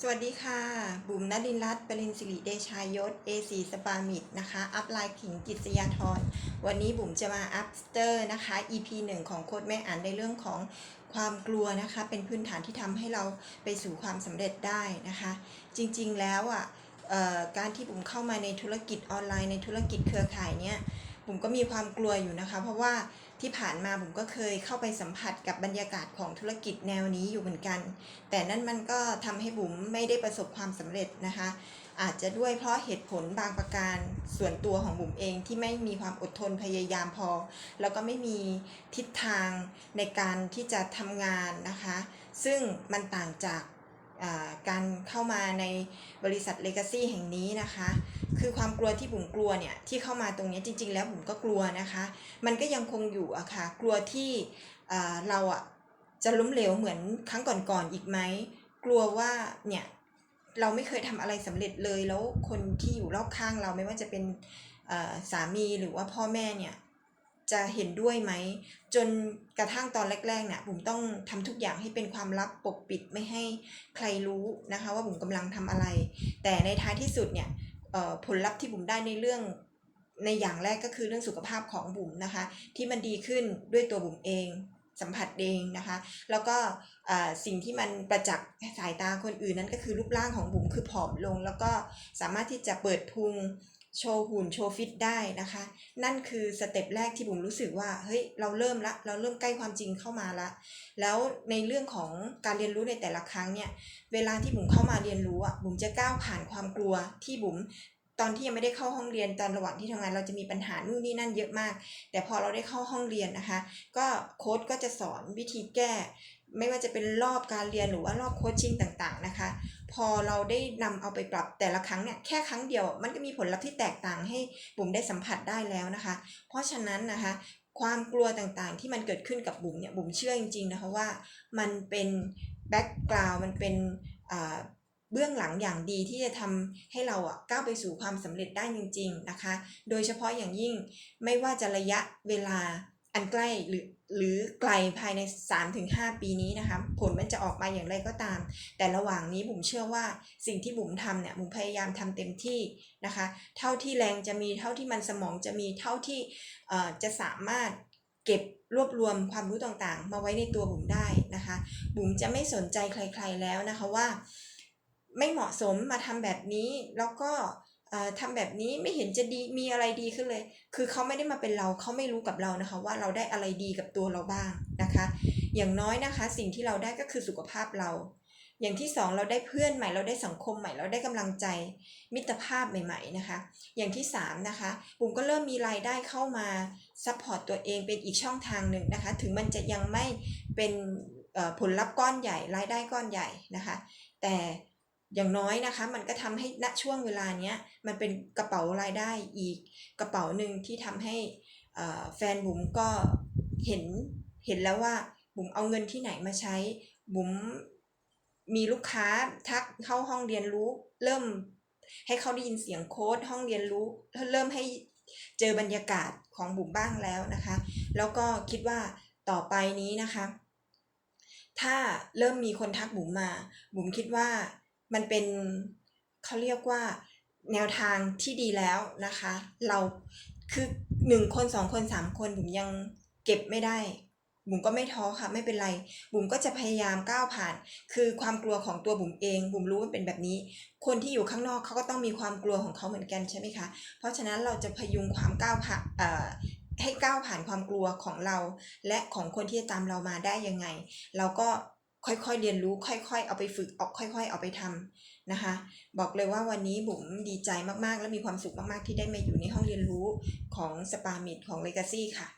สวัสดีค่ะ บุ๋มนลินรัตน์ปรินสิริเดชายศ A4 สปามิดนะคะ อัพไลน์ขิงกิจยาธร วันนี้บุ๋มจะมาอัพสเตอร์นะคะ EP 1 ของโค้ดแม่อ่านในเรื่องของความกลัวนะคะ เป็นพื้นฐานที่ทำให้เราไปสู่ความสำเร็จได้นะคะ จริงๆแล้วอะเอ่อการที่บุ๋มเข้ามาในธุรกิจออนไลน์ในธุรกิจเครือข่ายเนี่ย บุ๋มก็มีความกลัวอยู่นะคะ เพราะว่าที่ผ่านมาบุ๋มก็เคยเข้าไปสัมผัสกับบรรยากาศของธุรกิจแนวนี้อยู่เหมือนกัน แต่นั่นมันก็ทำให้บุ๋มไม่ได้ประสบความสำเร็จนะคะ อาจจะด้วยเพราะเหตุผลบางประการส่วนตัวของบุ๋มเองที่ไม่มีความอดทนพยายามพอ แล้วก็ไม่มีทิศทางในการที่จะทำงานนะคะ ซึ่งมันต่างจากการเข้ามาในบริษัท Legacy แห่งนี้นะคะ คือความกลัวที่บุ๋มกลัวเนี่ยที่เข้ามาตรงนี้จริง ๆ แล้วบุ๋มก็กลัวนะคะ มันก็ยังคงอยู่อะค่ะกลัวที่เราอะจะล้มเหลวเหมือนครั้งก่อนๆอีกไหมกลัวว่าเนี่ยเราไม่เคยทำอะไรสำเร็จเลยแล้วคนที่อยู่รอบข้างเราไม่ว่าจะเป็นสามีหรือว่าพ่อแม่เนี่ยจะเห็นด้วยไหม จนกระทั่งตอนแรกๆเนี่ยบุ๋มต้องทำทุกอย่างให้เป็นความลับปกปิดไม่ให้ใครรู้นะคะ ว่าบุ๋มกำลังทำอะไร แต่ในท้ายที่สุดเนี่ย ผลลัพธ์ที่บุ๋มได้ในเรื่องในอย่างแรกก็คือเรื่องสุขภาพของบุ๋มนะคะ ที่มันดีขึ้นด้วยตัวบุ๋มเองสัมผัสเองนะคะ แล้วก็สิ่งที่มันประจักษ์สายตาคนอื่นนั้นก็คือรูปร่างของบุ๋มคือผอมลง แล้วก็สามารถที่จะเปิดพุง โชว์หุ่นโชว์ฟิตได้นะคะ นั่นคือสเต็ปแรกที่บุ๋มรู้สึกว่าเฮ้ยเราเริ่มละเราเริ่มใกล้ความจริงเข้ามาละ แล้วในเรื่องของการเรียนรู้ในแต่ละครั้งเนี่ยเวลาที่บุ๋มเข้ามาเรียนรู้อะบุ๋มจะก้าวผ่านความกลัวที่บุ๋ม ตอนที่ยังไม่ได้เข้าห้องเรียนตอนระหว่างที่ทำงานเราจะมีปัญหานู่นนี่นั่นเยอะมาก แต่พอเราได้เข้าห้องเรียนนะคะ ก็โค้ดก็จะสอนวิธีแก้ ไม่ว่าจะเป็นรอบการเรียนหรือว่ารอบโคชชิ่งต่างๆนะคะ พอเราได้นำเอาไปปรับแต่ละครั้งเนี่ยแค่ครั้งเดียวมันก็มีผลลัพธ์ที่แตกต่างให้บุ๋มได้สัมผัสได้แล้วนะคะ เพราะฉะนั้นนะคะ ความกลัวต่างๆ ที่มันเกิดขึ้นกับบุ๋มเนี่ยบุ๋มเชื่อจริงๆนะคะว่ามันเป็นแบ็กกราวมันเป็นอ่า เบื้องหลังอย่างดีที่จะทำให้เราอะก้าวไปสู่ความสำเร็จได้จริง ๆนะคะ โดยเฉพาะอย่างยิ่งไม่ว่าจะระยะเวลาอันใกล้หรือหรือไกลภายใน 3-5 ปีนี้นะคะ ผลมันจะออกมาอย่างไรก็ตาม แต่ระหว่างนี้บุ๋มเชื่อว่าสิ่งที่บุ๋มทำเนี่ยบุ๋มพยายามทำเต็มที่นะคะ เท่าที่แรงจะมีเท่าที่มันสมองจะมีเท่าที่เอ่อจะสามารถเก็บรวบรวมความรู้ต่างๆ มาไว้ในตัวบุ๋มได้นะคะ บุ๋มจะไม่สนใจใคร ๆแล้วนะคะว่า ไม่เหมาะสมมาทำแบบนี้ แล้วก็เอ่อทำแบบนี้ไม่เห็นจะดีมีอะไรดีขึ้นเลย คือเขาไม่ได้มาเป็นเราเขาไม่รู้กับเรานะคะ ว่าเราได้อะไรดีกับตัวเราบ้างนะคะ อย่างน้อยนะคะ สิ่งที่เราได้ก็คือสุขภาพเรา อย่างที่สองเราได้เพื่อนใหม่เราได้สังคมใหม่เราได้กำลังใจมิตรภาพใหม่ ๆนะคะ อย่างที่สามนะคะบุ๋มก็เริ่มมีรายได้เข้ามาซัพพอร์ตตัวเองเป็นอีกช่องทางหนึ่งนะคะ ถึงมันจะยังไม่เป็นผลลัพธ์ก้อนใหญ่รายได้ก้อนใหญ่นะคะ แต่ อย่างน้อยนะคะ มันก็ทำให้ณช่วงเวลาเนี้ยมันเป็นกระเป๋ารายได้อีกกระเป๋าหนึ่งที่ทำให้แฟนบุ๋มก็เห็นเห็นแล้วว่าบุ๋มเอาเงินที่ไหนมาใช้บุ๋มมีลูกค้าทักเข้าห้องเรียนรู้ เริ่มให้เขาได้ยินเสียงโค้ดห้องเรียนรู้ เริ่มให้เจอบรรยากาศของบุ๋มบ้างแล้วนะคะ แล้วก็คิดว่าต่อไปนี้นะคะ ถ้าเริ่มมีคนทักบุ๋มมา บุ๋มคิดว่า มันเป็นเขาเรียกว่าแนวทางที่ดีแล้วนะคะ เราคือหนึ่งคนสองคนสามคนบุ๋มยังเก็บไม่ได้บุ๋มก็ไม่ท้อค่ะไม่เป็นไร บุ๋มก็จะพยายามก้าวผ่าน คือความกลัวของตัวบุ๋มเอง บุ๋มรู้ว่าเป็นแบบนี้ คนที่อยู่ข้างนอกเขาก็ต้องมีความกลัวของเขาเหมือนกันใช่ไหมคะ เพราะฉะนั้นเราจะพยุงความก้าวผ่านเอ่อให้ก้าวผ่านความกลัวของเรา และของคนที่จะตามเรามาได้ยังไง เราก็ ค่อยๆเรียนรู้ ค่อยๆ เอาไปฝึกออกค่อยๆ เอาไปทำนะคะ บอกเลยว่าวันนี้บุ๋มดีใจมากๆ และมีความสุขมากๆ ที่ได้มาอยู่ในห้องเรียนรู้ของสปามิดของเลกาซี่ค่ะ